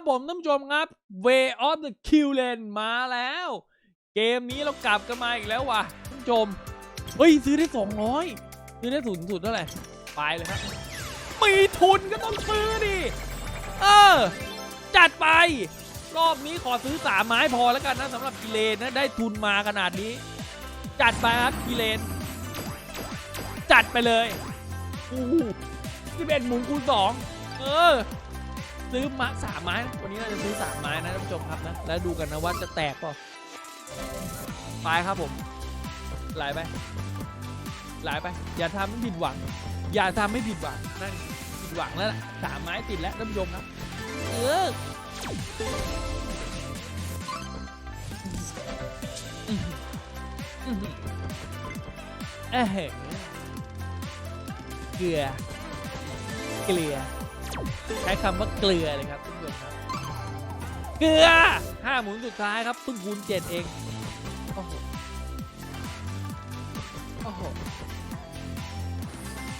ครับผมท่านผู้ชมครับ Way of the Kill Lane มาแล้ว เกมนี้เรากลับกันมาอีกแล้วว่ะท่านผู้ชม เฮ้ย ซื้อได้ 200 ซื้อได้สูงสุดเท่าไหร่ ไปเลยครับ มีทุนก็ต้องซื้อดิ เออ จัดไป รอบนี้ขอซื้อสามไม้พอแล้วกันนะสำหรับกิเลนนะ ได้ทุนมาขนาดนี้ จัดไปครับกิเลน จัดไปเลยอู้สิบเอ็ดหมุนคูณสองเออ ซื้อมาสามไม้นะวันนี้เราจะซื้อสามไม้นะท่านผู้ชมครับนะแล้วดูกันนะว่าจะแตกเปล่าไปครับผมไหลไปไหลไป อย่าทำให้ผิดหวัง อย่าทำให้ผิดหวังนั่นผิดหวังแล้วล่ะสามไม้ติดแล้วท่านผู้ชมครับเอออื้ออเกลือเกลือ ใช้คำว่าเกลือเลยครับทุกคนครับ เกลือห้าหมุนสุดท้ายครับเพิ่งคูณเจ็ดเองโอ้โหโอ้โห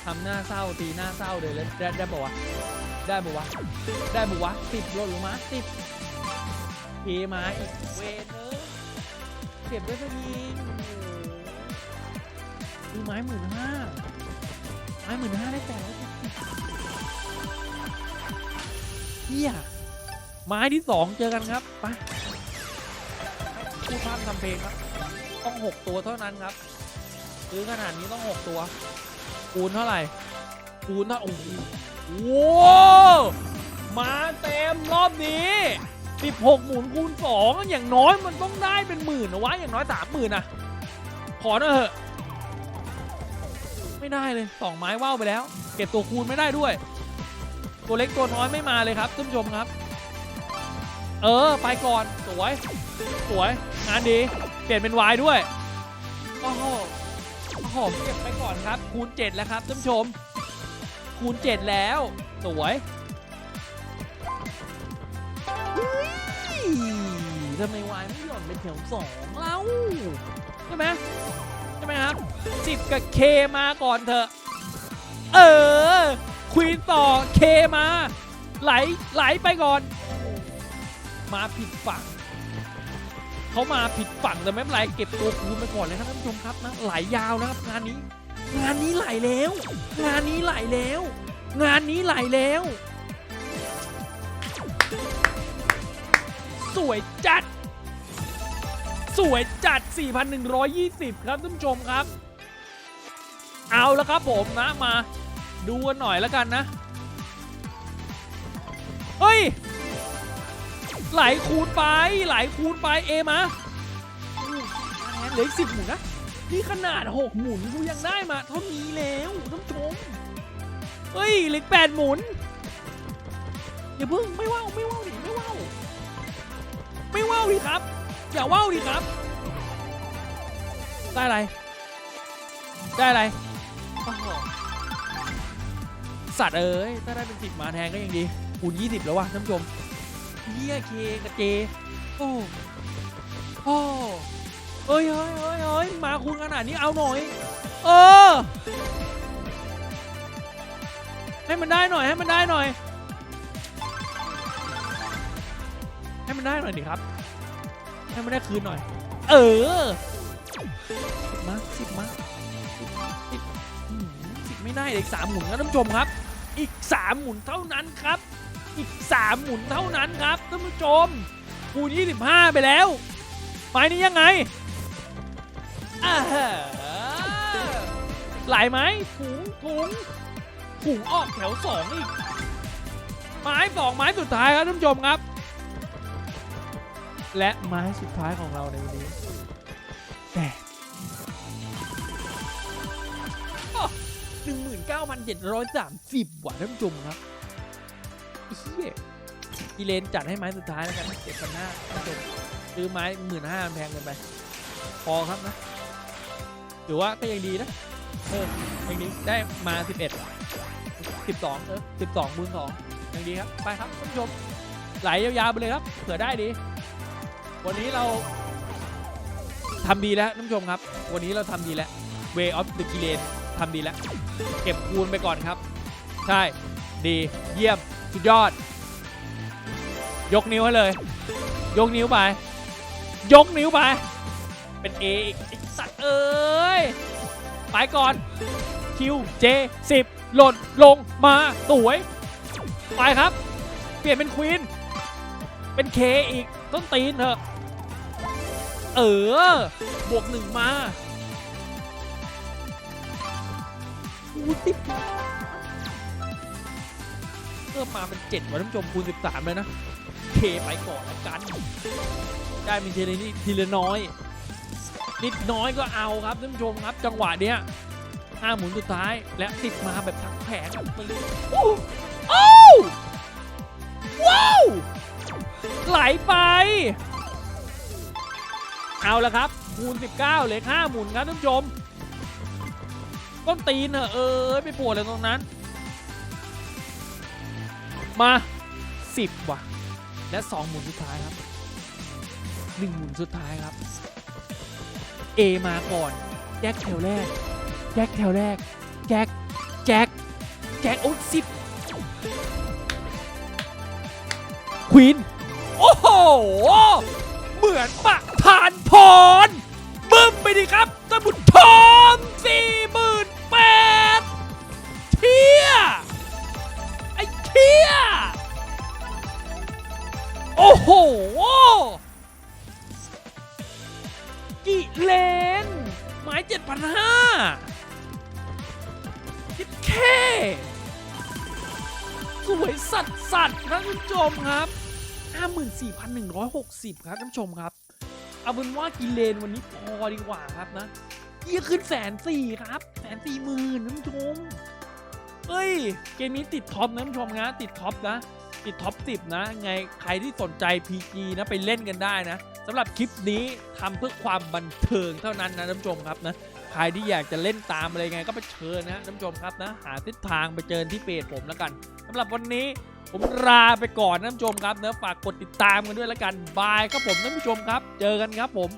ทำหน้าเศร้าตีหน้าเศร้าเลยแล้วได้ได้บอกว่าได้บอกว่าได้บอกว่าติดลดลงมาติดเทมาอีกเวนเออเก็บได้พอดีโอ้โหดูไม้หมื่นห้าไม้หมื่นห้าได้แต่ เฮียไม้ที่สองเจอกันครับไปผู้พามทำเพลงครับ ต้องหกตัวเท่านั้นครับซื้อขนาดนี้ต้องหกตัว คูณเท่าไหร่ คูณเท่าโอ้โหโว้วมาเต็มรอบนี้16หมุนคูณ2อย่างน้อยมันต้องได้เป็นหมื่นนะวะอย่างน้อยสามหมื่นนะขอหน่อยเถอะไม่ได้เลยสองไม้ว่าวไปแล้ว เก็บตัวคูณไม่ได้ด้วย ตัวเล็กตัวน้อยไม่มาเลยครับท่านผู้ชมครับ เออไปก่อนสวยสวยงานดีเปลี่ยนเป็นวายด้วยโอ้โหโอ้โหเก็บไปก่อนครับ คูณ 7 แล้วครับท่านผู้ชม คูณ 7 แล้ว สวยทำไมวายไม่หล่นเป็นแถวสองเล่าใช่ไหมใช่ไหมครับสิบกับเคมาก่อนเถอะ เออควีนต่อเค มา ไหลไหลไปก่อน มาผิดฝั่งเขามาผิดฝั่งแต่ไม่เป็นไรเก็บตัวคูไปก่อนเลยครับท่านผู้ชมครับนะไหลยาวนะครับงานนี้ งานนี้ไหลแล้ว งานนี้ไหลแล้ว งานนี้ไหลแล้ว สวยจัด สวยจัด 4,120 ครับท่านผู้ชมครับ เอาแล้วครับผมนะมาดูกันหน่อยแล้วกันนะ เฮ้ย ไหลคูณไป ไหลคูณไปเอมาอู้คะแนนเหลืออีกสิบหมุนนะ นี่ขนาดหกหมุนกูยังได้มาเท่านี้แล้วท่านผู้ชมเฮ้ยเหลืออกแปดหมุนอย่าเพิ่งไม่ว่าวไม่ว่าวดิไม่ว่าวไม่ว่าวดิครับ อย่าว่าวดิครับ ได้อะไร ได้อะไรสัตว์เอ้ยถ้าได้เป็นสิบมาแทนก็ยังดี คูณยี่สิบแล้ววะท่านผู้ชมเฮียเคกับเจ โอ้ โอ้เอ้ยเฮ้ยเฮ้ยเฮ้ยมาคูณขนาดนี้เอาหน่อย เออ ให้มันได้หน่อย ให้มันได้หน่อย ให้มันได้หน่อยดิครับ ให้มันได้คืนหน่อย เออสิบมาสิบมาสิบสิบไม่ได้เลยอีกสามหมุนนะท่านผู้ชมครับ อีกสามหมุนเท่านั้นครับ อีกสามหมุนเท่านั้นครับท่านผู้ชมคูณ25 ไปแล้วไม้นี้ยังไงอ่าฮะไหลไหมถุงถุงถุงออกแถวสองอีก ไม้สองไม้สุดท้ายครับท่านผู้ชมครับ และไม้สุดท้ายของเราในวันนี้แต่หนึ่งหมื่นเก้าพันเจ็ดร้อยสามสิบว่ะท่านผู้ชมครับ เฮียอีเลนจัดให้ไม้สุดท้ายแล้วกันเจ็ดพันห้าท่านผู้ชมซื้อไม้หมื่นห้าแพงเกินไป พอครับนะถือว่าก็ยังดีนะเออยังดีได้มาสิบเอ็ดสิบสองเออสิบสองคูณสองยังดีครับ ไปครับท่านผู้ชมไหลยาวๆไปเลยครับ เผื่อได้ดี วันนี้เราทำดีแล้วท่านผู้ชมครับ วันนี้เราทำดีแล้ว Way of the g i l e n ทำดีแล้ว เก็บคูณไปก่อนครับ ใช่ ดี เยี่ยม สุดยอด ยกนิ้วให้เลย ยกนิ้วไป ยกนิ้วไป เป็นเออีกไอสัตว์เอ้ย ไปก่อน คิวเจสิบหล่นลงมาสวย ไปครับ เปลี่ยนเป็นควีน เป็นเคอีกต้นตีนเถอะ เออ บวกหนึ่งมาอู้สิบ พิ่มมาเป็นเจ็ดวันท่านผู้ชมคูณสิบสามเลยนะเคไปก่อนละกัน ได้มีเทีลนิดทีละน้อย นิดน้อยก็เอาครับท่านผู้ชมครับ จังหวะเนี้ยห้าหมุนสุดท้ายและติดมาแบบทั้งแผงแบบตีโอ้โอ้ว้าวไหลไป เอาละครับ คูณ 19เหลย5หมุนครับท่านผู้ชม ต้นตีนเหอเออไปปวดเลยตรงนั้น มา 10 ว่ะ และ 2 หมุนสุดท้ายครับ 1 หมุนสุดท้ายครับ A มาก่อนแจ็คแถวแรก แจ็คแถวแรก แจ็ค แจ็ค แจ็คโอ้สิบควีน โอ้โห เหมือนปะทาน กิเลนหมายเจ็ดพันห้าคิดแค่สวยสัตว์สัตว์นะคุณผู้ชมครับ 54,160 ครับท่านผู้ชมครับ เอาเป็นว่ากิเลนวันนี้พอดีกว่าครับนะยี่ขึ้นแสนสี่ครับแสนสี่หมื่นท่านผู้ชมเฮ้ย เกมนี้ติดท็อปนะท่านผู้ชมนะติดท็อปนะ ติดท็อป10นะ ไงใครที่สนใจ PG นะไปเล่นกันได้นะ สำหรับคลิปนี้ทำเพื่อความบันเทิงเท่านั้นนะท่านผู้ชมครับนะใครที่อยากจะเล่นตามอะไรไงก็ไปเชิญนะท่านผู้ชมครับนะหาทิศทางไปเจอที่เพจผมแล้วกันสำหรับวันนี้ผมลาไปก่อนท่านผู้ชมครับเนะฝากกดติดตามกันด้วยแล้วกันบายครับผมท่านผู้ชมครับ เจอกันครับผม